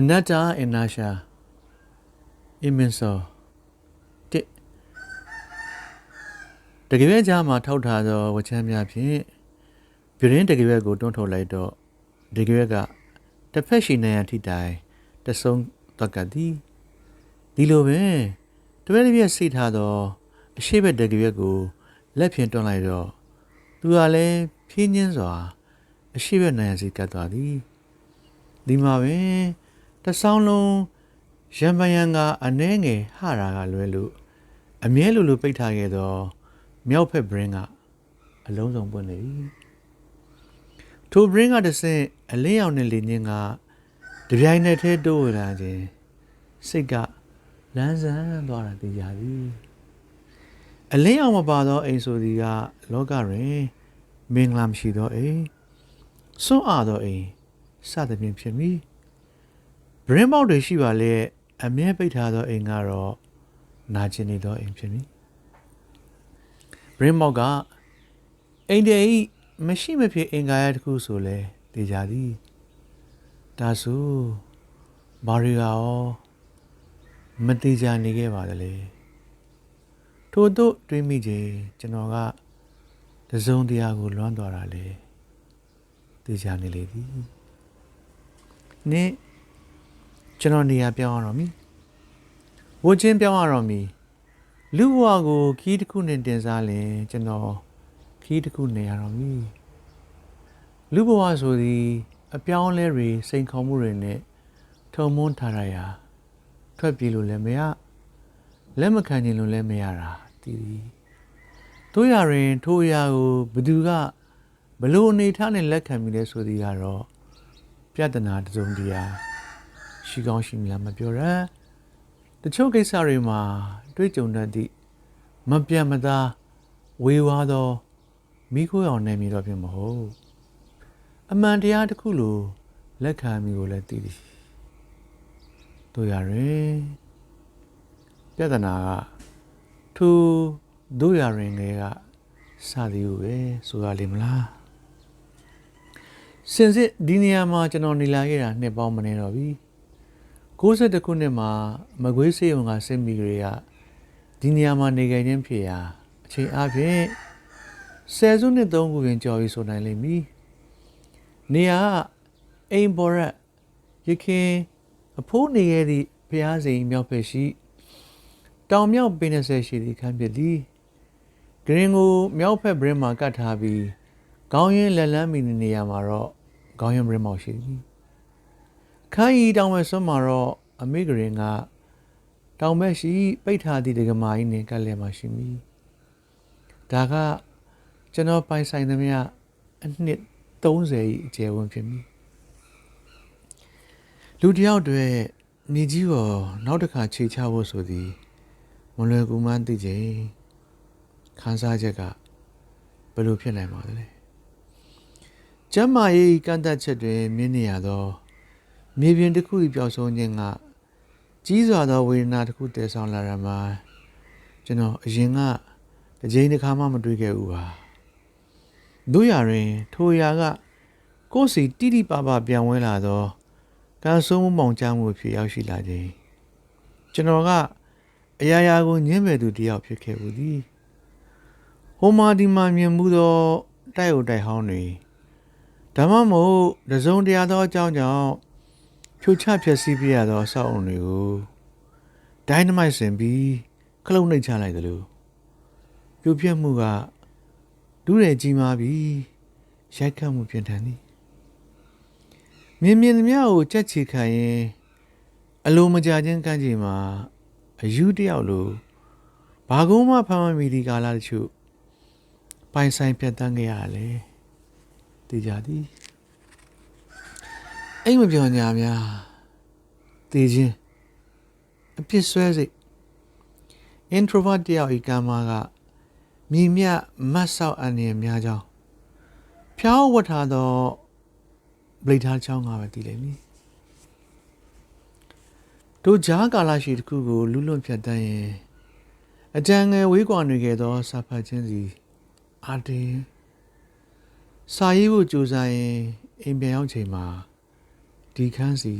အနတ္တအင်နာရှာအမင်ဆောတစ်တကယ်ပဲကြားမှာထောက်ထားသောဝချမ်းများဖြင့်ပြင်းတကယ်ပဲကိုတွန်းထုတ်လိုက်တော့တကယ်ပဲကတစ်ဖက်ရှိနေရထိတိုင်တဆုံးတော့ကသည်ဒီလိုပဲတပည့်တပည့်စိတ်ထားသောအရှိဘက်တကယ်ပဲကိုလက်ဖြင့်တွန်းလိုက်တော့သူကလည်းဖြင်းချင်းစွာအရှိဘက်နိုင်ရစီကတ်သွားသည်ဒီမှာပင် တဆောင်းလုံးရံပယံကအနှဲငယ်ဟရာကလွဲလို့အမြဲလိုလိုပိတ်ထားခဲ့သောမြောက်ဖက်ဘရင်ကအလုံးစုံပွင့်နေပြီထိုဘရင်ကတဆင့်အလင်းရောင်နဲ့လေညင်းကတပြိုင်နက်တည်းတိုးလာခြင်းစိတ်ကလန်းဆန်းသွားတာသိကြသည်အလင်းရောင်မပါသောအိမ်ဆိုသည်ကလောကတွင်မင်္ဂလာမရှိသောအိမ်စွန့်အားသောအိမ်စသဖြင့်ဖြစ်မည် ဘရင်ပေါက်တွေရှိပါလေအမြဲပိတ်ထားသောအိမ်ကတော့နာကျင်နေသောအိမ်ဖြစ်မည်ဘရင်ပေါက်ကအိမ်တေဤမရှိမဖြစ်အင်္ဂါရတစ်ခုဆိုလဲတေချာသည်ဒါဆိုဘာရီကရောမတေချာနေခဲ့ပါသလဲထို့သို့တွေးမိခြင်းကျွန်တော်ကတစုံတရာကိုလွမ်းသွားတာလေတေချာနေလေသည်နေ့ ကျွန်တော်နေရာပြောင်းရတော့မည်ဝချင်းပြောင်းရတော့မည်လူဘဝကိုခီးတစ်ခုနဲ့တင်စားရင်ကျွန်တော်ခီးတစ်ခုနေရတော့မည်လူဘဝဆိုသည်အပြောင်းလဲတွေစိန်ခေါ်မှုတွေနဲ့ထုံမွန်းထားရရာထွက်ပြေးလို့လည်းမရလက်မခံခြင်းလို့လည်းမရတာတည်သည်တို့ရရင်ထိုအရာကိုဘသူကဘလို့အနေထားနဲ့လက်ခံမိလဲဆိုသည်ကတော့ပြဿနာတစ်စုံတရာ ရှိကောင်းရှိမလားမပြောရတချို့ကိစ္စတွေမှာတွေ့ကြုံတတ်သည့်မပြတ်မသားဝေဝါးသောမိခိုးအောင်နေမည်တော့ဖြစ်မဟုတ်အမှန်တရားတစ်ခုလိုလက်ခံမိကိုလည်းသိသည်တို့ရရင်ပြဿနာကသူတို့ရရင်ငယ်ကစသည်ကိုပဲဆိုရလိမ့်မလားစင်စစ်ဒီနေရာမှာကျွန်တော်နေလာခဲ့တာနှစ်ပေါင်းမနေတော့ပြီ 62ခုနှစ်မှာမကွေးစေုံကစစ်မိကလေးကဒီနေရာမှာနေခဲ့ခြင်းဖြစ်ရာအချိန်အပြင်ဆယ်စုနှစ်သုံးခုပင်ကြော်ပြီးဆိုနိုင်လိမ့်မည်နေရာအိမ်ဘော်ရက်ရခင်အဖိုးနေရသည့်ဘုရားစိန်မြောက်ဖက်ရှိ တောင်မြောက်ပင်20ရှိသည့်ခန်းဖြစ်သည်ဂရင်ကိုမြောက်ဖက်ဘရင်မှာကတ်ထားပြီးခေါင်းရင်းလက်လန်းမီနေရာမှာတော့ခေါင်းရင်းဘရင်မောက်ရှိသည် ခန်းရီတောင်ဝဲဆွမ်းမှာတော့အမေဂရင်ကတောင်ဘက်ရှိပိတ်ထားသည့်ဒကမာကြီးနဲ့ကတ်လဲမှာရှိမည်ဒါကကျွန်တော်ပိုင်ဆိုင်သမျှအနှစ်30ဤအကျယ်ဝန်းဖြစ်မည်လူတယောက်တွေမြေကြီးပေါ်နောက်တစ်ခါခြေချဖို့ဆိုသည်မလွယ်ကူမှန်းသိခြင်းခန်းစားချက်ကဘယ်လိုဖြစ်နိုင်ပါသလဲကျမ်းမာရေးကန့်သက်ချက်တွေမြင်နေရသော မြေပြင်တစ်ခု၏ပျောက်ဆုံးခြင်းကကြီးစွာသောဝေဒနာတစ်ခုတည်ဆောင်လာရမှာကျွန်တော်အရင်ကတစ်ကြိမ်တစ်ခါမှမတွေ့ခဲ့ဘူးပါတို့ရရင်ထိုရာကကိုယ်စီတိတိပပပြန်ဝဲလာသောကံဆုံးမှုမောင်ချမှုဖြစ်ရောက်ရှိလာခြင်းကျွန်တော်ကအရာရာကိုညှင်းပယ်သူတယောက်ဖြစ်ခဲ့ဘူးသည်ဟိုမာဒီမာမြင်မှုသောတိုက်အိုတိုက်ဟောင်းတွေဒါမှမဟုတ်တစုံတရာသောအကြောင်းကြောင့် ဖြိုချဖျက်ဆီးပြရသောအဆောက်အုံတွေကိုဒိုင်းနမိုက်ဆင်ပြီးခလုတ်နှိပ်ချလိုက်သလိုပြိုပြက်မှုကဒူးရကြီးမားပြီးရိုက်ခတ်မှုပြင်းထန်သည်မြင်မြင်သမျှကိုကြက်ချီခံရင်အလိုမကြခြင်းကန့်ကြီးမှာအယူတယောက်လိုဘာကုန်းမှဖမ်းမမိဒီကာလတချို့ပိုင်ဆိုင်ပြတ်တန်းခဲ့ရတယ်သိကြသည် အိမ်မပြောညာများတည်ခြင်းအပြစ်ဆွဲစိတ် introvert တယောက်ဤကံမာကမြည်မြမတ်ဆောက်အနေများကြောင်းဖျောင်းဝတ်ထားသောဗလိထားချောင်းကပဲတည်လိမ့်မည်တို့ကြားကာလရှိတစ်ခုကိုလူလွန့်ဖြတ်တန်းရင်အကြံငယ်ဝေးကွာနေခဲ့သောစာဖတ်ခြင်းစီအာတင်စာရေးဖို့ကြိုးစားရင်အိမ်ပြန်ရောက်ချိန်မှာ ဒီခန်းစီ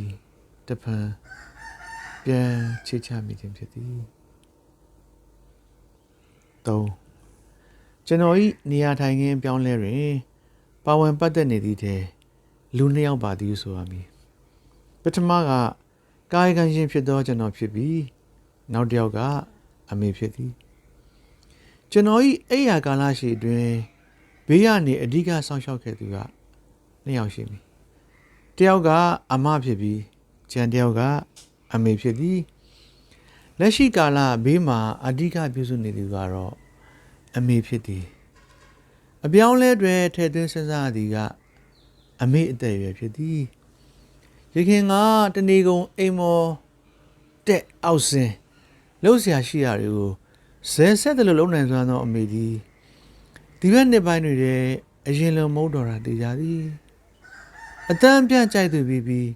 တဖန်ပြန်ချစ်ချမိခြင်းဖြစ်သည်၃ကျွန်တော်ဤနေရာထိုင်ခင်းပြောင်းလဲတွင် ပါဝင်ပတ်သက်နေသည့်တဲ့လူနှစ်ယောက်ပါသည်ဆိုရမည်ပထမကကာယကံရှင်ဖြစ်သောကျွန်တော်ဖြစ်ပြီးနောက်တစ်ယောက်ကအမေဖြစ်သည်ကျွန်တော်ဤအိယာကာလရှိအတွင်းဘေးရနေအဓိကဆောင်းလျှောက်ခဲ့သူကနှစ်ယောက်ရှိမည် တယောက်ကအမဖြစ်ပြီးကျန်တယောက်ကအမေဖြစ်သည်လက်ရှိကာလဘေးမှာအဓိကပြုစုနေသူကတော့အမေဖြစ်သည်အပြောင်းလဲတွေထည့်သွင်းစဉ်းစားသည်ကအမေအသက်အရွယ်ဖြစ်သည်ရခင်ကတဏီကုံအိမ်မောတက်အောက်စင်လှုပ်ရှားရှိရာတွေကိုဇဲဆက်တယ်လို့လုံနိုင်စွမ်းသောအမေသည်ဒီဘက်နှစ်ပိုင်းတွေထဲအရင်လိုမဟုတ်တော့တာသိကြသည် အတန်းပြန့်ကြိုက်သူပြီးပြီး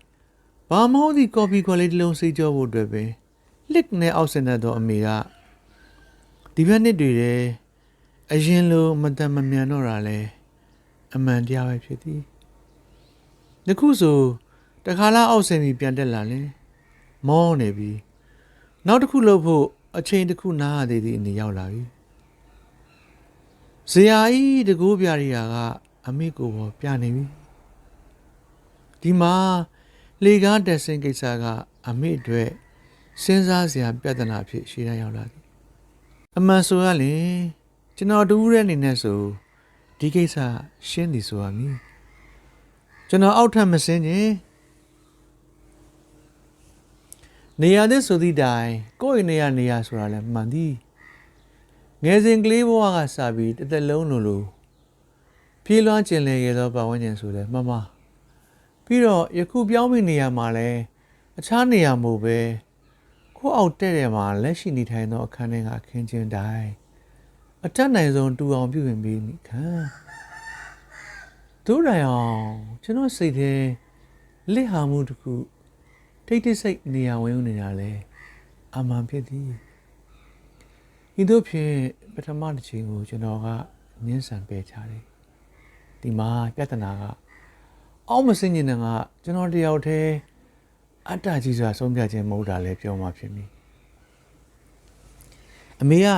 ဘာမဟုတ်သည့်ကော်ပီခွက်လေးတစ်လုံးစိတ်ကြောဖို့အတွက်ပဲလစ်နဲ့အောက်ဆင်တတ်သောအမေကဒီဘက်နှစ်တွေထဲအရင်လိုမတန်မမြန်တော့တာလဲအမှန်တရားပဲဖြစ်သည်။ယခုဆိုတခါလားအောက်ဆင်ပြီးပြန်တက်လာရင်မောနေပြီ။နောက်တစ်ခုလုပ်ဖို့အချိန်တစ်ခုနားရသေးသည့်အနေရောက်လာပြီ။ဇရာကြီးတကူပြရိယာကအမေကိုပေါ်ပြနေပြီ။ ဒီမှာလေကားတက်ဆင်းကိစ္စကအမေအတွက်စဉ်းစားစရာပြဿနာဖြစ်ရှေ့တန်းရောက်လာသည်။အမှန်ဆိုရရင်ကျွန်တော်တူးတဲ့အနေနဲ့ဆိုဒီကိစ္စရှင်းသည်ဆိုရမည်ကျွန်တော်အောက်ထပ်မစင်းခြင်းနေရာသစ်ဆိုသည့်တိုင်ကိုယ့်ရဲ့နေရာနေရာဆိုတာလည်းမှန်သည်ငယ်စဉ်ကလေးဘဝကစပြီးတစ်သက်လုံးလိုလိုပြေးလွှမ်းကျင်လည်ရသောပတ်ဝန်းကျင်ဆိုလည်းမှန်ပါ ပြီးတော့ယခုပြောင်းပြီးနေရာမှာလည်းအခြားနေရာမို့ပဲကိုယ့်အောက်တဲ့တယ်မှာလက်ရှိနေထိုင်သောအခန်းထဲကအခင်းချင်းတိုင်းအထက်နိုင်ဆုံးတူအောင်ပြုပြင်ပေးမိခံတို့တိုင်အောင်ကျွန်တော်စိတ်ထဲလစ်ဟာမှုတစ်ခုတိတ်တိတ်ဆိတ်နေရာဝင်နေတာလဲအမှန်ဖြစ်သည်ဤသို့ဖြင့်ပထမတစ်ချိန်ကိုကျွန်တော်ကညှင်းဆန်ပယ်ချတယ်ဒီမှာပြဿနာက အောက်မစင်ញင်ကကျွန်တော်တယောက်တည်းအတ္တကြီးစွာဆုံးဖြတ်ခြင်းမဟုတ်တာလဲပြောမှဖြစ်ပြီအမေက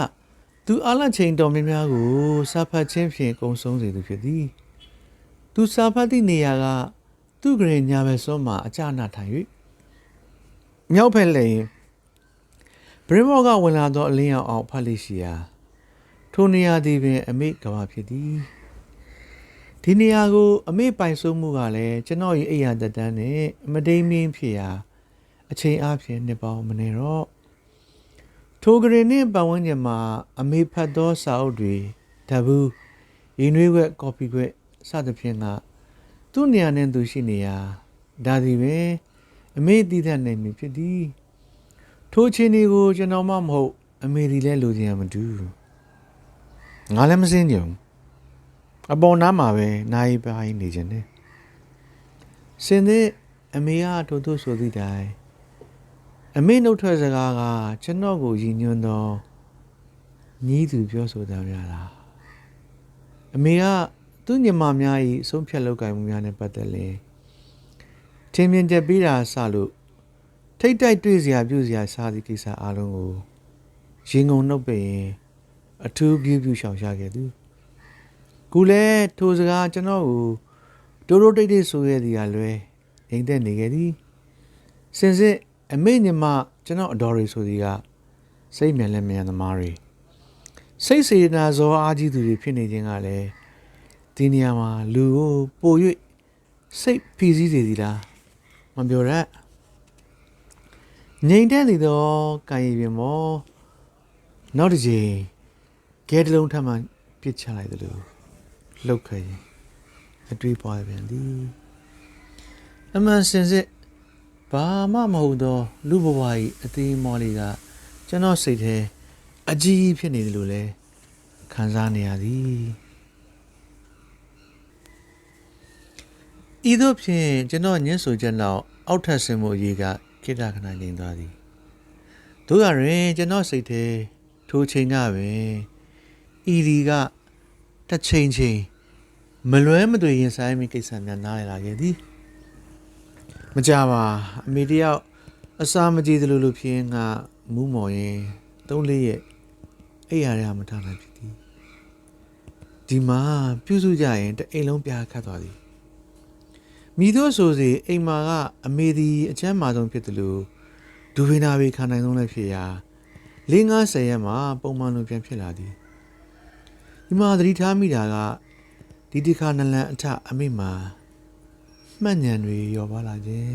သူအလတ်ချိန်တော်များများကိုစာဖတ်ခြင်းဖြင့်ကုံဆုံးစေသူဖြစ်သည်သူစာဖတ်သည့်နေရာကသူ့ဂရေညာဘက်စွန်းမှာအကြနာထိုင်၍မြောက်ဖက်လျင်ဘရမော့ကဝင်လာသောအလင်းရောင်အောင်ဖတ်လိရှိရာထိုနေရာသည်ပင်အမေကဘာဖြစ်သည် ဒီနေရာကို အမေပိုင်ဆိုးမှုကလည်းကျွန်တော်ရဲ့အိယာတက်တန်းနဲ့မတိမ်မင်းဖြစ်ရာအချိန်အပြင်နှစ်ပေါင်းမနေတော့ထိုဂရင်နှင့်ပတ်ဝန်းကျင်မှာ အမေဖတ်သောစာအုပ်တွေဓာဘူးရင်းနှွေးခွက်ကော်ပီခွက်စသဖြင့်ကသူ့နေရာနဲ့သူရှိနေရာဒါဒီပဲအမေတည်တဲ့နေမည်ဖြစ်သည်ထိုအချိန်တွေကိုကျွန်တော်မှမဟုတ် အမေဒီလဲလိုချင်ရမတူငါလည်းမစင်းကြုံ အပေါ်နားမှာပဲနိုင်ပိုင်းနေခြင်းနဲ့စင်တဲ့အမေကထို့သို့ဆိုသည့်တိုင်အမေနှုတ်ထွက်စကားကကျွန်တော်ကိုရည်ညွှန်းသောညီးသူပြောဆိုတာများလားအမေကသူ့ညီမများ၏အဆုံးဖြတ်လောက်ကင်မှုများနဲ့ပတ်သက်လဲထင်မြင်ချက်ပေးတာဆလို့ထိတ်တိုက်တွေ့စရာပြုစရာစားသည့်ကိစ္စအလုံးကိုရင်ငုံနှုတ်ပင်အထူးပြုပြုရှောင်ရှားခဲ့သူ ကူလဲထိုစကားကျွန်တော်ကိုတိုးတိုးတိတ်တိတ်ဆိုရသည်ကလွဲအိမ်သက်နေခဲ့သည်စင်စစ်အမေညီမကျွန်တော်အတော်ရီဆိုဒီကစိတ်မြန်လဲမြန်သမားတွေစိတ်စေနာဇောအားကြီးသူတွေဖြစ်နေခြင်းကလည်းဒီနေရာမှာလူကိုပို၍စိတ်ဖိစီးစေသည်လားမပြောရငြိမ်တဲ့နေသောကာယပြင်မောနောက်တစ်ချိန်ကဲတလုံးထပ်မှပြစ်ချလိုက်တယ်လို့ လှုပ်ခဲ့ရင်အတွေးပွားပြန်သည်အမှန်စင်စစ်ဘာမှမဟုတ်သော လူဘဝ၏အသေးမောလေးကကျွန်တော်စိတ်ထဲအကြီးဖြစ်နေတယ်လို့လဲခံစားနေရသည်ဤသို့ဖြင့်ကျွန်တော်ညှင်းဆိုချက်နောက်အောက်ထပ်ဆင်းမှုအရေးကခိတ္တခဏငြိမ်သွားသည်တို့ရရင်ကျွန်တော်စိတ်ထဲထိုချိန်ကပင်ဤဒီကတစ်ချိန်ချိန် မလွဲမသွေရင်ဆိုင်မိကိစ္စများနားရလာခဲ့သည်မကြပါအမေတယောက်အစာမကြည့်သလိုလိုဖြစ်ရင်ငါမူးမော်ရင်သုံးလေးရဲ့အဲ့ရရမထားနိုင်ဖြစ်သည်ဒီမှာပြုစုကြရင်တအိမ်လုံးပြားခတ်သွားသည်မိတို့ဆိုစီအိမ်မာကအမေသည်အချမ်းမာဆုံးဖြစ်တယ်လို့ဒူဝိနာဘေခံနိုင်ဆုံးလည်းဖြစ်ရာ၄50ရက်မှာပုံမှန်လိုပြန်ဖြစ်လာသည်ဒီမှာသတိထားမိတာက ဒီတစ်ခါနလန်အထအမိမှာမှတ်ဉဏ်တွေရောပါလာခြင်း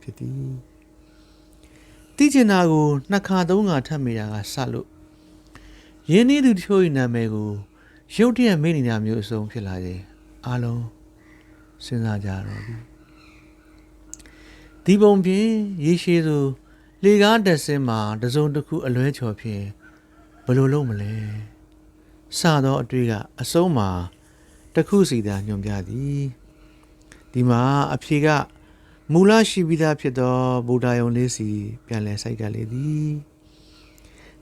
ဖြစ်သည်တိကျင်နာကိုနှစ်ခါသုံးခါထပ်မိတာကစလို့ရင်းနှီးသူတချို့၏နာမည်ကိုရုတ်တရက်မေ့နေတာမျိုးအစုံဖြစ်လာခြင်းအားလုံးစဉ်းစားကြတော့ပြီဒီပုံပြင်ရေရှည်သူလေကားတက်စင်းမှာတစုံတစ်ခုအလွဲချော်ဖြင့်ဘယ်လိုလုပ်မလဲစသောအတွေ့ကအဆုံးမှာ တစ်ခုစီသာညွန်ပြသည်ဒီမှာအဖြေကမူလရှိပြီးသားဖြစ်သောဗုဒ္ဓယုံလေးစီပြန်လည်စိုက်ကပ်လေသည်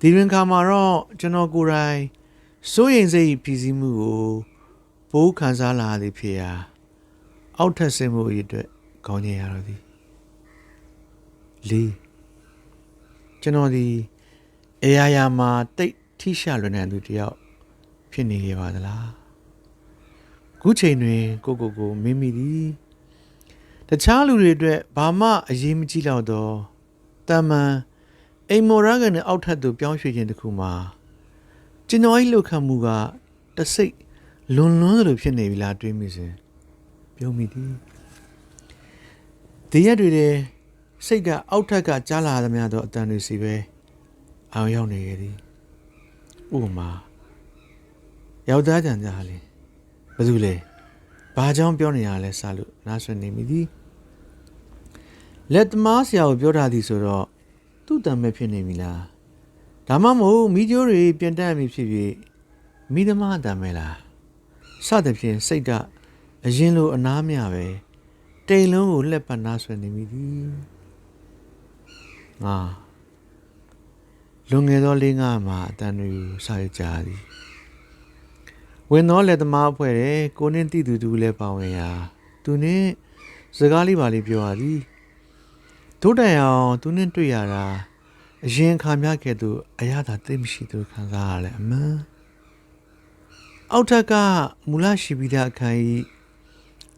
ဒီရင်ခါမှာတော့ကျွန်တော်ကိုယ်တိုင်စိုးရင်စိတ်ပြည်စည်းမှုကိုဘိုးခံစားလာသည်ဖြစ်ရာအောက်ထပ်ဆင်းမှုအရေးအတွက်ခေါင်းညင်ရတော့သည်လေးကျွန်တော်ဒီအရာရာမှာတိတ်ထိရှလွယ်နေသူတယောက်ဖြစ်နေရပါသလား ခုချိန်တွင် ကိုကိုကိုမိမိသည်တခြားလူတွေအတွက်ဘာမှအရေးမကြီးတော့တော့တမန်အိမ်မော်ရကန်နဲ့အောက်ထပ်သို့ပြောင်းရွှေ့ခြင်းတစ်ခုမှာကျွန်တော်၏လှုပ်ခတ်မှုကတစိတ်လွန်လွန်းသလိုဖြစ်နေပြီလားတွေးမိစဉ်ပြုံးမိသည်ဒီရက်တွေတည်းစိတ်ကအောက်ထက်ကကြားလာသမျှသောအတန်တွေစီပဲအောင်ရောက်နေရသည်ဥပမာယောက်ျားကြံကြလေ ဘာလို့လဲဘာကြောင့်ပြောနေရလဲစလို့နားဆွနေမိသည်လက်သမားဆရာကိုပြောထားသည်ဆိုတော့သူ့တံမဲ့ဖြစ်နေပြီလားဒါမှမဟုတ်မိကျိုးတွေပြန်တက်မိဖြစ်ဖြစ်မိသမားတံမဲ့လားစသဖြင့်စိတ်ကအရင်လိုအနားမြပဲတိမ်လုံးကိုလှက်ပတ်နားဆွနေမိသည်ငါလွန်ငယ်သောလေးငါမှာအတန်တွေကိုစာရကြသည် ဝင်သောလက်သမားအဖွဲ့တဲ့ကိုနှင်းတိသူတူလည်းပါဝင်ရာသူနှင့်စကားလေးပါလေးပြောရသည်တို့တိုင်အောင်သူနှင့်တွေ့ရတာအရင်ခါများခဲ့သူအရသာသိမရှိသူခံစားရလဲအမှန်အောက်ထက်ကမူလရှိပြီးသားအခန်းကြီး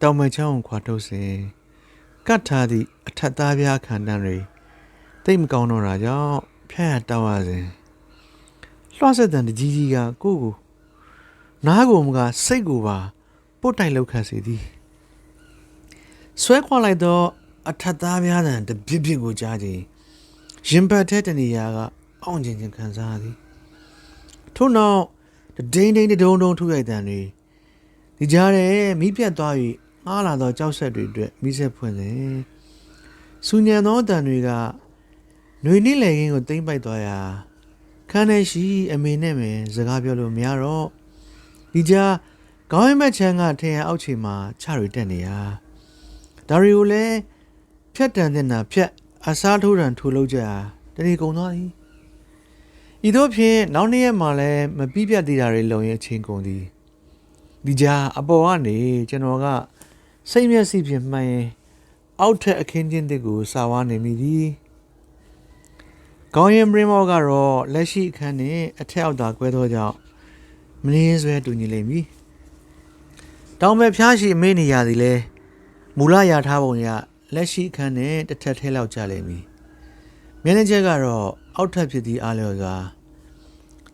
တောင်မချောင်းခွာထုတ်စဉ်ကတ်ထားသည့်အထက်သားပြားခန္ဓာတွေတိတ်မကောင်းတော့တာကြောင့်ဖျက်ရတောက်ရစဉ်လွှတ်ဆက်တန်တကြီးကြီးကကိုယ့်ကို နားကိုမကစိတ်ကိုပါပုတ်တိုင်လောက်ခတ်စေသည်ဆွဲခွာလိုက်တော့အထက်သားပြားတန်တပြစ်ပြစ်ကိုကြားခြင်းရင်ပတ်တဲ့တနေရာကအောင့်ကျင်ခြင်းခံစားရသည်ထို့နောက်ဒိန်ဒိန်တုံတုံထုရိုက်တန်တွေဒီကြားထဲမိပြတ်သွား၍ငားလာသောကြောက်ဆက်တွေအတွက်မိဆက်ဖွင့်စဉ်စူညံသောတန်တွေကຫນွေနှိလေခင်းကိုတိမ့်ပိုက်သွားရာခန်းထဲရှိအမေနဲ့မယ်စကားပြောလို့မရတော့ ဒီကြားခေါင်းရမက်ချမ်းကထင်ရအောက်ခြေမှာချရီတက်နေရဒါရီကိုလည်းဖြတ်တန်တဲ့နာဖြတ်အစားထိုးတန်ထိုးလို့ကြတနေ့ကုန်သွားသည်ဤသို့ဖြင့်နောက်နေ့ရက်မှာလည်းမပြီးပြတ်သေးတာတွေလုံရင်အချင်းကုန်သည်ဒီကြားအပေါ်ကနေကျွန်တော်ကစိတ်မျက်စိဖြင့်မှန်ရင်အောက်ထက်အခင်းချင်းတစ်ကိုစာဝါနေမိသည်ကောင်းရင်ပရင်မောကတော့လက်ရှိအခန်းနဲ့အထက်အောက်သာကွဲသောကြောင့် မင်းဆွဲတူညီလိမ့်မည်တောင်ပဲဖျားရှိအမေးနေရသည်လဲမူလရထားပုံရလက်ရှိအခန်းနဲ့တစ်ထက်ထဲလောက်ကြလိမ့်မည်မန်နေဂျာကတော့အောက်ထပ်ဖြစ်သည့်အားလျော်စွာ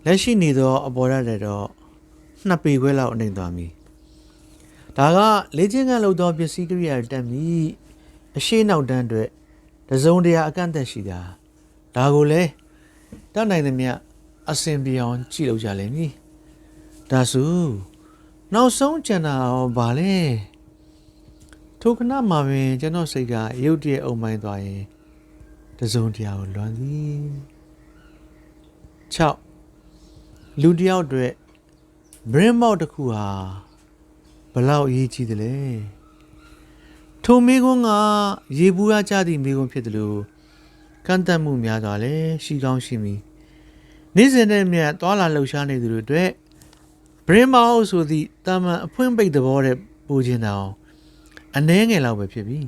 လက်ရှိနေသောအပေါ်ရက်တော့နှစ်ပေခွဲလောက်အနေသွားမည်ဒါကလေ့ကျင့်ခန်းလုပ်သောပစ္စည်းကိရိယာတက်မည်အရှိနောက်တန်းအတွက်တစုံတရာအကန့်အသတ်ရှိတာဒါကိုလည်းတတ်နိုင်သမျှအစင်ပြေအောင်ကြည့်လို့ကြလိမ့်မည် ဒါဆိုနောက်ဆုံးကျန်တာရောဗာလဲထိုခဏမှာပင်ကျွန်တော်စိတ်ကရုတ်တရက်အုံမိုင်းသွားရင်တစုံတရာကိုလွန်သည်6လူတယောက်အတွက် brain mouth တစ်ခုဟာဘလောက်အရေးကြီးသလဲထိုမိကွန်းကရေဘူးရကြသည့်မိကွန်းဖြစ်တယ်လို့ကန့်တက်မှုများစွာလည်းရှိကောင်းရှိမည်နေ့စဉ်နဲ့မြတ်သွာလာလှုပ်ရှားနေသူတို့အတွက် brain mouth ဆိုသည့်တာမန်အဖွင့်ပိတ်သဘောတဲ့ပူခြင်းတောင်အနှဲငယ်လောက်ပဲဖြစ်ပြီ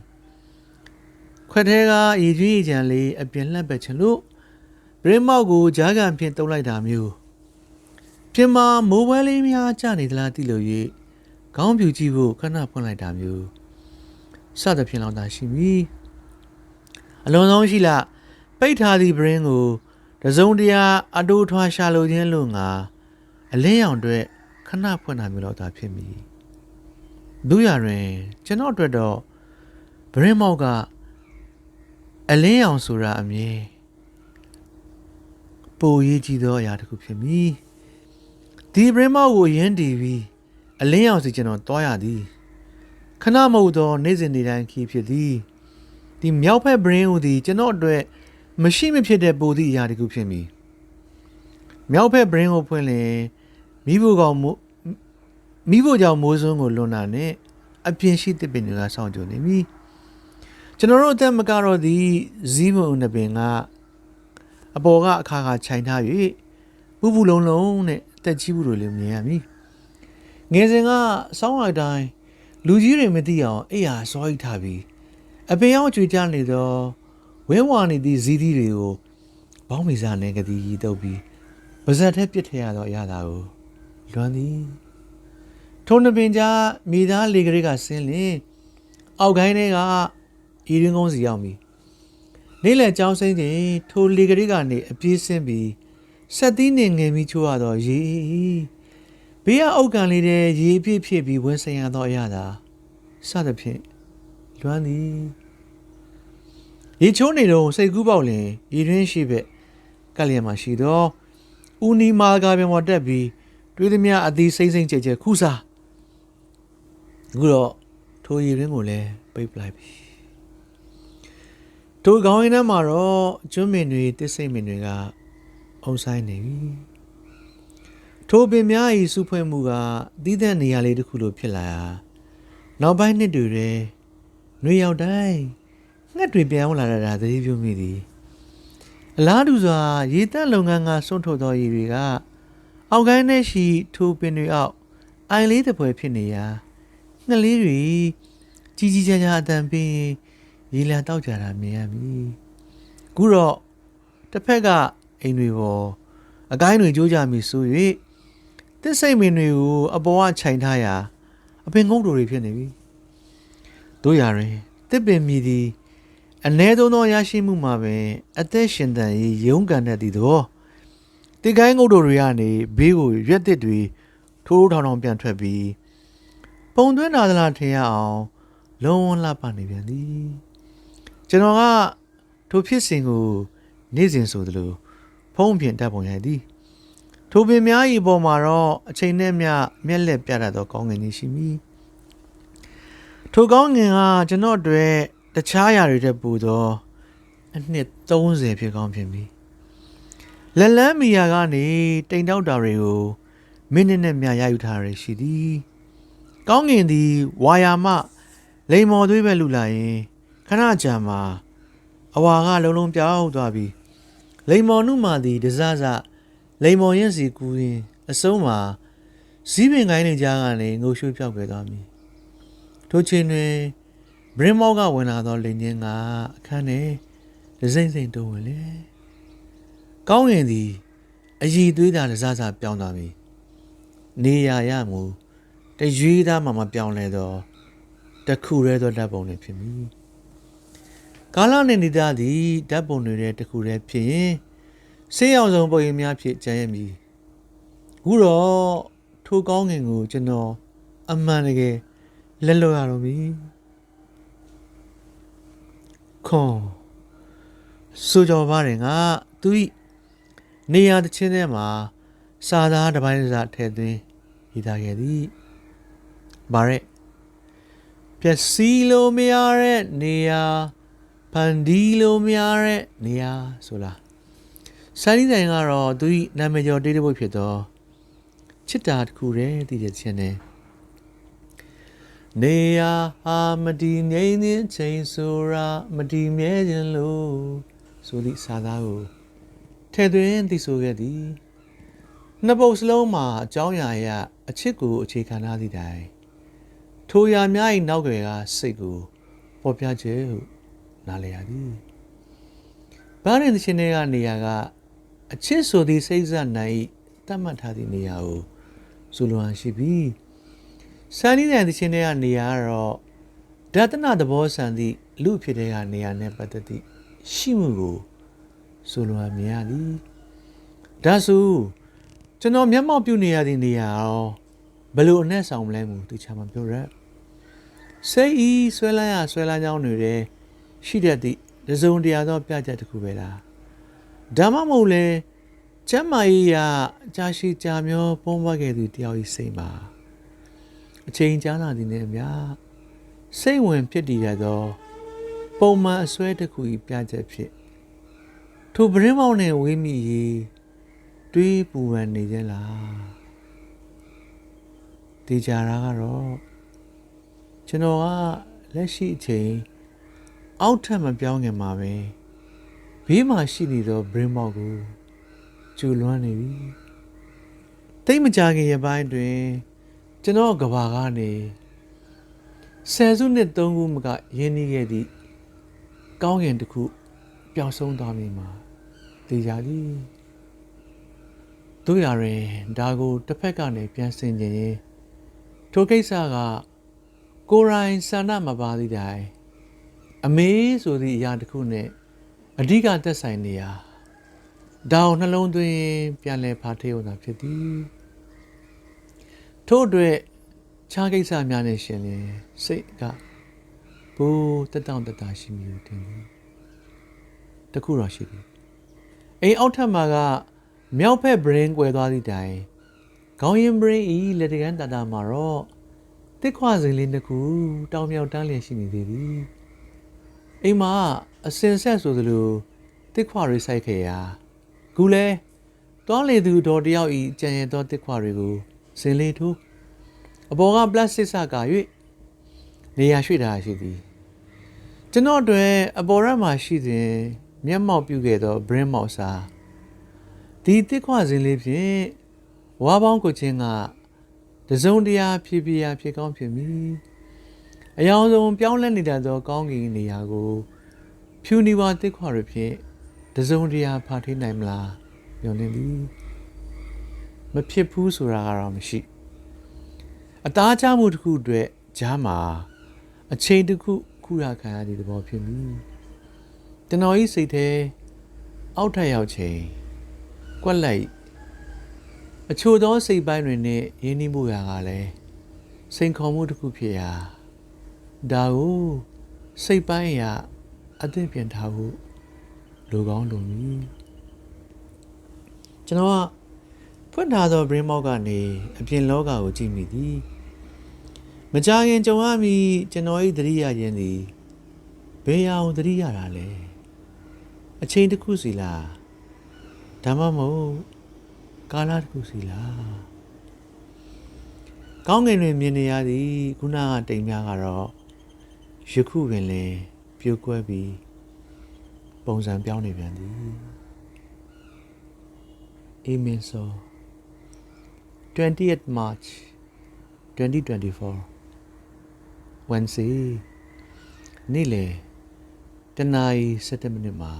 ခွက်ထဲကရေကျွေးရေချမ်းလေးအပြင်လှက်ပက်ချင်လို့ဘရင်မောက်ကိုဂျားကန်ဖြင့်တုံးလိုက်တာမျိုးပြင်မာမိုးပွဲလေးများကျနေသလားသိလို့၍ခေါင်းပြူကြည့်ဖို့ခဏဖွင့်လိုက်တာမျိုးစသဖြင့်လောက်သာရှိပြီအလွန်ဆုံးရှိလားပိတ်ထားသည့်ဘရင်ကိုတစုံတရာအတိုးထွားရှာလိုခြင်းလို့ငါအလင်းရောင်အတွက်ခ ဏဖွင့်တာမျိုးတော့သာဖြစ်မည်တို့ရတွင်ကျွန်တော်အတွက်တော့ဘရင်မောက်ကအလင်းရောင်ဆိုတာအမြင်ပိုရေးကြည့်သောအရာတစ်ခုဖြစ်မည်ဒီဘရင်မောက်ကိုရင်းတည်ပြီးအလင်းရောင်စီကျွန်တော်တွားရသည်ခဏမဟုတ်သောနေ့စဉ်နေ့တိုင်းခီးဖြစ်သည်ဒီမြောက်ဖက်ဘရင်ဟူသည်ကျွန်တော်အတွက်မရှိမဖြစ်တဲ့ပိုသည့်အရာတစ်ခုဖြစ်မည်မြောက်ဖက်ဘရင်ကိုဖွင့်လင်မိဖို့ကောင် မို့မိဖို့ကြောင့်မိုးစွန်းကိုလွန်တာနဲ့အပြင်ရှိတစ်ပင်တွေကစောင့်ကြနေပြီကျွန်တော်တို့အသက်မကတော့ဒီဇီးမုံနှစ်ပင်ကအပေါ်ကအခါခါခြိုင်ထား၍ပူပူလုံးလုံးနဲ့တက်ကြီးဘူးတွေလည်းမြင်ရမည်ငယ်စဉ်ကစောင်းလိုက်တိုင်းလူကြီးတွေမသိအောင်အိယာစောရိထားပြီးအပင်အောင်ကြွေကြနေသောဝဲဝါနေသည့်ဇီးသီးတွေကိုဘောင်းမီစာနဲ့ကတိရီတုပ်ပြီးပါဇက်ထက်ပြစ်ထရသောအရာသာကိုလွမ်းသည် ထုံးနှပင်ကြားမိသားလေကလေးကဆင်းလင်အောက်ကိုင်းထဲကဤရင်းကုန်းစီရောက်ပြီနေ့လယ်ကြောင်းစိမ့်ချိန်ထိုလေကလေးကနေအပြေးဆင်းပြီးဆက်သီးနေငယ်ပြီးချိုးရတော့ရေဘေးကအုတ်ကန်လေးတဲ့ရေပြည့်ဖြစ်ပြီးဝင်းဆိုင်ရတော့အရသာစသဖြင့်လွမ်းသည်ရေချိုးနေတော့စိတ်ကူးပေါက်လင်ရေရင်းရှိဘက်ကလျက်မှာရှိတော့ဦးနီမာကာပင်ပေါ်တက်ပြီးတွေးသမျှအသည်စိမ့်စိမ့်ကြဲကြဲခူးစား အခုတော့ထိုရေရင်းကိုလည်းပိတ်ပလိုက်ပြီထိုကောင်းရင်ထဲမှာတော့ကျွန်းမင်တွေတစ်စိမ့်မင်တွေကအုံဆိုင်နေပြီထိုပင်များ၏စုဖွဲ့မှုကတည်တဲ့နေရာလေးတစ်ခုလိုဖြစ်လာတာနောက်ပိုင်းနှစ်တွေထဲနှွေရောက်တိုင်းငှက်တွေပြောင်းလာတာသတိပြုမိသည်အလားတူစွာရေတက်လုပ်ငန်းကစွန့်ထုတ်သောရေတွေကအောက်ကိုင်းထဲရှိထိုပင်တွေအောက်အိုင်လေးတစ်ပွဲဖြစ်နေရာ ငှက်လေးတွေကြီးကြီးကျယ်ကျယ်အတန်ပင်ရေလာတောက်ကြတာမြင်ရမည်ခုတော့တစ်ဖက်ကအိမ်တွေပေါ်အကိုင်းတွေကြိုးကြမိဆို၍တစ်စိတ်မင်းတွေကိုအပေါ်ကခြိုင်ထားရာအပင်ကုန်းတို့တွေဖြစ်နေပြီတို့ရရင်တစ်ပင်မြည်သည်အ ਨੇ သုံးသောရရှိမှုမှာပင်အသက်ရှင်တန်ရေးရုန်းကန်တတ်သည့်သဘောတိကိုင်းငုတ်တို့တွေကနေဘေးကိုရွက်တစ်တွေထိုးထိုးထောင်ထောင်ပြန်ထွက်ပြီး ပုံသွင်းလာသလားထင်ရအောင်လုံးဝလှပနေပြန်သည်ကျွန်တော်ကထိုဖြစ်စဉ်ကိုနေ့စဉ်ဆိုသလိုဖုံးပြင်တက်ပုံရသည်ထိုပင်များဤပေါ်မှာတော့အချိန်နဲ့မျှမျက်လက်ပြတတ်သောကောင်းငင်ကြီးရှိမည်ထိုကောင်းငင်ကကျွန်တော်အတွက်တခြားຢာတွေတက်ပူသောအနှစ်30ဖြစ်ကောင်းဖြစ်မည်လက်လန်းမီယာကနေတိမ်တောက်တာတွေကိုမိနစ်နဲ့မျှရယူထားရရှိသည် ကောင်းငင်သည်ဝါယာမလိန်မော်သွေးပဲလူလာရင်ခဏကြာမှာအဝါကလုံးလုံးပြောင်းသွားပြီးလိန်မော်နုမာသည်ဒဇဇလိန်မော်ရင်စီကူရင်အစုံးမှာဇီးပင်ကိုင်းနေကြကနေငိုရွှေ့ပြောက်ခဲ့သွားမည်ထိုချိန်တွင်ဘရင်မောကဝင်လာသောလိန်ချင်းကအခန်းထဲဒစိမ့်စိမ့်တုံးဝင်လေကောင်းရင်သည်အည်သွေးတာဒဇဇပြောင်းသွားပြီနေရရမူ တရွေးသားမှမပြောင်းလဲတော့တခုရဲသောဓာတ်ပုံတွေဖြစ်မည်ကာလနဲ့နေတာသည်ဓာတ်ပုံတွေတဲ့တခုရဲဖြစ်ရင်ဆေးရောင်စုံပုံရင်များဖြစ်ကြံရမည်ခုတော့ထိုကောင်းငင်ကိုကျွန်တော်အမှန်တကယ်လက်လွတ်ရတော့ပြီခွန်ဆိုကြပါတယ်ငါသူဤနေရာတစ်ချင်းထဲမှာစာသားတစ်ပိုင်းစာထည့်သွင်းရေးသားခဲ့သည် ဗါရက်ပျက်စီးလို့မရတဲ့နေရာဖန်ဒီလို့မရတဲ့နေရာဆိုလားဆန်နီဆိုင်ကတော့သူ၏နာမည်ကျော်တေးတပုတ်ဖြစ်သောချစ်တာတစ်ခုတည်းတည်တဲ့ချင်းနဲ့နေရာဟာမတီငိမ့်တဲ့ချိန်ဆိုရာမတီမြဲခြင်းလို့ဆိုသည့်စာသားကိုထဲသွင်းသိဆိုခဲ့သည်နှစ်ပုတ်စလုံးမှာအကြောင်းအရာအရအချစ်ကိုအခြေခံထားသည့်တိုင် ထိုရာများ၏နောက်ွယ်ကစိတ်ကိုပေါ်ပြခြင်းဟုနားလည်ရသည်ဘာရင်သရှင်တွေက နေရာကအချစ်ဆိုသည့်စိတ်ဆက်နိုင်တတ်မှတ်ထားသည့်နေရာကိုဆိုလိုဟန်ရှိပြီးစံနီးတဲ့သရှင်တွေကနေရာကတော့ဒသနာသဘောဆန်သည့်လူဖြစ်တဲ့ကနေရာနဲ့ပတ်သက်သည့်ရှိမှုကိုဆိုလိုဟန်မြင်ရသည်ဒါဆိုကျွန်တော်မျက်မှောက်ပြုနေရသည့်နေရာရောဘယ်လိုအနဲ့ဆောင်မလဲမူသူချာမပြောရက် စိတ်ဤဆွဲလန်းရဆွဲလန်းကြောင်းတွေတဲ့ရှိတတ်သည့်တစ်စုံတရာသောပြချက်တစ်ခုပဲလားဒါမှမဟုတ်လဲကျမ်းမာရေးရကြာရှိကြာမျောပုံပွားခဲ့သူတယောက်ဤစိတ်မှာအချိန်ကြာလာသည်နှင့်အမျှစိတ်ဝင်ဖြစ်တည်ရသောပုံမှန်အစွဲတစ်ခုဤပြချက်ဖြစ်ထိုပရင်းမောင်းနှင့်ဝေးမိရေးတွေးပူပန်နေကြလားတေချာတာကတော့ ကျွန်တော်ကလက်ရှိအချိန်အောက်ထပ်မပြောင်းခင်မှာပဲဘေးမှာရှိနေသော brain mouth ကိုကျူလွမ်းနေပြီတိတ်မကြခင်ရပိုင်းတွင်ကျွန်တော်ကဘာကနေဆယ်စုနှစ်သုံးခုမကရင်းနှီးခဲ့သည့်ကောင်းကင်တစ်ခုပျောက်ဆုံးသွားမိမှာတေချာသည်တို့ရရင်ဒါကိုတစ်ဖက်ကနေပြန်ဆင်ခြင်ရင်ထိုကိစ္စက ကိုယ်တိုင်ဆန္ဒမပါသည့်တိုင်အမေးဆိုသည့်အရာတစ်ခုနဲ့အဓိကသက်ဆိုင်နေရာဒါအောင်နှလုံးသွင်းပြန်လဲဖာထေးအောင်သာဖြစ်သည်ထို့အတွက်ခြားကိစ္စများနဲ့ရှင်ရင်စိတ်ကဘူတက်တောင့်တက်တာရှိမိလို့တင်တယ်တခုတော့ရှိသည်အိမ်အောက်ထပ်မှာကမြောက်ဖက် brain ကွယ်သွားသည့်တိုင်ခေါင်းရင် brain ဤလက်တကန်းတတာမှာတော့ တစ်ခွစင်လေးတစ်ခုတောင်မြောက်တန်းလျက်ရှိနေသေးသည်အိမ်မှာအစင်ဆက်ဆိုသလိုတစ်ခွတွေစိုက်ခဲ့ရာခုလဲတောင်းလေသူတော်တယောက်ဤကြံရသောတစ်ခွတွေကိုစင်လေးထိုးအပေါ်ကပလတ်စတစ်စကာ၍နေရာရွှေ့ထားရှိသည်ကျွန်တော်တို့အပေါ်ရက်မှာရှိစဉ်မျက်မှောက်ပြုခဲ့သော brain mouse စာဒီတစ်ခွစင်လေးဖြင့်ဝါပေါင်းကိုချင်းက တစုံတရာဖြည်းဖြည်းဖြစ်ကောင်းဖြစ်မည်အယောင်ဆုံးပြောင်းလဲနေတတ်သော ကောင်းကင်နေရာကိုဖြူနီဝါတစ်ခွရဖြင့်တစုံတရာဖာထိနိုင်မလားညွန်နေသည်မဖြစ်ဘူးဆိုတာကတော့မရှိအသားချမှုတစ်ခုအတွက်ဂျားမှာအချိန်တစ်ခုခုရခံရတဲ့သဘောဖြစ်မည်ကျွန်တော်ဤစိတ်ထဲအောက်ထပ်ရောက်ချိန်ကွက်လိုက် အချို့သောစိတ်ပိုင်းတွေနဲ့ရင်းနှီးမှုရာကလည်းစိန်ခေါ်မှုတစ်ခုဖြစ်ရာဒါကိုစိတ်ပိုင်းရာအသင့်ပြန်ထားဖို့လိုကောင်းလိုမည်ကျွန်တော်ကဖွင့်ထားသော brain mouth ကနေအပြင်လောကကိုကြည့်မိသည်မကြခင်ကြုံရမည်ကျွန်တော်၏သတိရခြင်းသည်ဘယ်အောင်သတိရတာလဲအချိန်တစ်ခုစီလားဒါမှမဟုတ် ကာလတစ်ခုစီလားကောင်းကင်တွင်မြင်နေရသည်ခုနကတိမ်များကတော့ယခုပင်လင်ပြိုကွဲပြီးပုံစံပြောင်းနေပြန်သည်အေမင်ဆို 20th March 2024 Wednesday နေ့လယ်တနာရီ7မိနစ်မှာ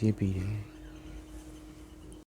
ရေးပြီးတယ်